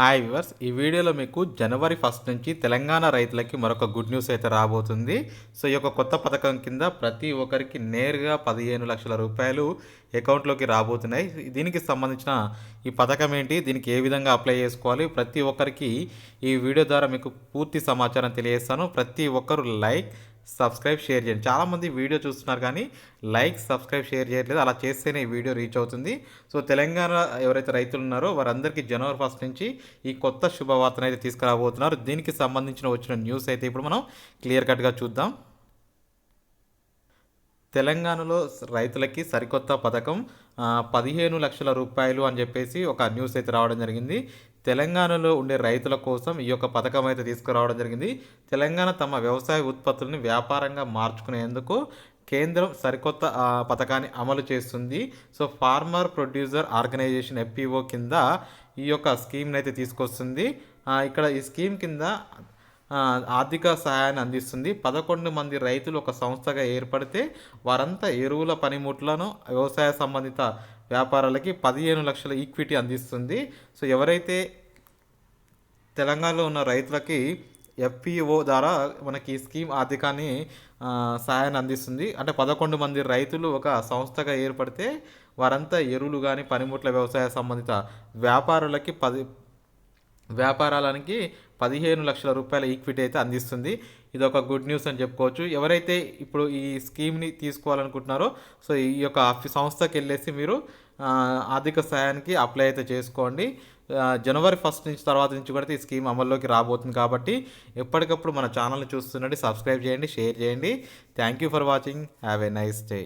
Hi viewers ఈ వీడియోలో మీకు జనవరి ఫస్ట్ నుంచి తెలంగాణ రైతులకి మరొక గుడ్ న్యూస్ అయితే రాబోతుంది. సో ఈ యొక్క కొత్త పథకం కింద ప్రతి ఒక్కరికి నేరుగా పదిహేను లక్షల రూపాయలు అకౌంట్లోకి రాబోతున్నాయి. దీనికి సంబంధించిన ఈ పథకం ఏంటి? దీనికి ఏ విధంగా అప్లై చేసుకోవాలి? ప్రతి ఒక్కరికి ఈ వీడియో ద్వారా మీకు పూర్తి సమాచారం తెలియజేస్తాను. ప్రతి ఒక్కరు లైక్ సబ్స్క్రైబ్ షేర్ చేయండి. చాలామంది వీడియో చూస్తున్నారు కానీ లైక్ సబ్స్క్రైబ్ షేర్ చేయట్లేదు. అలా చేస్తేనే ఈ వీడియో రీచ్ అవుతుంది. సో తెలంగాణ ఎవరైతే రైతులు ఉన్నారో వారందరికీ జనవరి ఫస్ట్ నుంచి ఈ కొత్త శుభవార్తను అయితే తీసుకురాబోతున్నారు. దీనికి సంబంధించిన వచ్చిన న్యూస్ అయితే ఇప్పుడు మనం క్లియర్ కట్గా చూద్దాం. తెలంగాణలో రైతులకి సరికొత్త పథకం పదిహేను లక్షల రూపాయలు అని చెప్పేసి ఒక న్యూస్ అయితే రావడం జరిగింది. తెలంగాణలో ఉండే రైతుల కోసం ఈ యొక్క పథకం అయితే తీసుకురావడం జరిగింది. తెలంగాణ తమ వ్యవసాయ ఉత్పత్తులను వ్యాపారంగా మార్చుకునేందుకు కేంద్రం సరికొత్త పథకాన్ని అమలు చేస్తుంది. So farmer producer organisation FPO కింద ఈ యొక్క స్కీమ్ని అయితే తీసుకొస్తుంది. ఇక్కడ ఈ స్కీమ్ కింద ఆర్థిక సహాయాన్ని అందిస్తుంది. పదకొండు మంది రైతులు ఒక సంస్థగా ఏర్పడితే వారంతా ఎరువుల పనిముట్లను వ్యవసాయ సంబంధిత వ్యాపారాలకి పదిహేను లక్షల ఈక్విటీ అందిస్తుంది. సో ఎవరైతే తెలంగాణలో ఉన్న రైతులకి ఎఫ్పిఓ ద్వారా మనకి ఈ స్కీమ్ ఆర్థికాన్ని సహాయాన్ని అందిస్తుంది. అంటే పదకొండు మంది రైతులు ఒక సంస్థగా ఏర్పడితే వారంతా ఎరువులు కానీ పనిముట్ల వ్యవసాయ సంబంధిత వ్యాపారులకి పది వ్యాపారాలకి పదిహేను లక్షల రూపాయల ఈక్విటీ అయితే అందిస్తుంది. ఇది ఒక గుడ్ న్యూస్ అని చెప్పుకోవచ్చు. ఎవరైతే ఇప్పుడు ఈ స్కీమ్ని తీసుకోవాలనుకుంటున్నారో సో ఈ యొక్క సంస్థకి వెళ్ళేసి మీరు ఆర్థిక సహాయానికి అప్లై అయితే చేసుకోండి. జనవరి ఫస్ట్ నుంచి తర్వాత నుంచి కూడా ఈ స్కీమ్ అమల్లోకి రాబోతుంది కాబట్టి ఎప్పటికప్పుడు మన ఛానల్ని చూస్తుండండి సబ్స్క్రైబ్ చేయండి షేర్ చేయండి. Thank you for watching have a nice day